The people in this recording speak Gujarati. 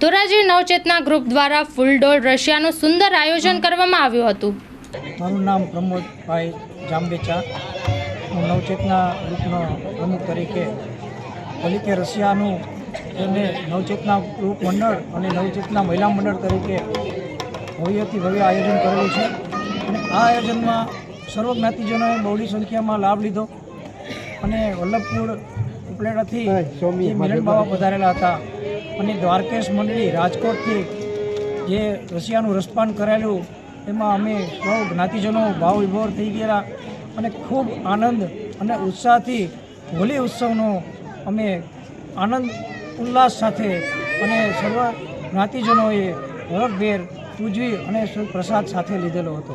ધોરાજી નવચેતના ગ્રુપ દ્વારા ફૂલડોલ રશિયાનું સુંદર આયોજન કરવામાં આવ્યું હતું. મારું નામ પ્રમોદભાઈ જાંબેચા. હું નવચેતના ગ્રુપનો પ્રમુખ તરીકે તરીકે રશિયાનું એને નવચેતના ગ્રુપ મંડળ અને નવચેતના મહિલા મંડળ તરીકે ભવ્યથી ભવ્ય આયોજન કરેલું છે. અને આ આયોજનમાં સર્વ જ્ઞાતિજનોએ બહોળી સંખ્યામાં લાભ લીધો. અને વલ્લભપુર ઉપલેટાથી મિલન બાબા પધારેલા હતા અને દ્વારકેશ મંડળી રાજકોટથી જે રશિયાનું રસપાન કરેલું, એમાં અમે સૌ જ્ઞાતિજનો ભાવ વિભોર થઈ ગયેલા અને ખૂબ આનંદ અને ઉત્સાહથી હોલી ઉત્સવનો અમે આનંદ, ઉલ્લાસ સાથે અને સર્વ જ્ઞાતિજનોએ હરખભેર ઉજવી અને પ્રસાદ સાથે લીધેલો હતો.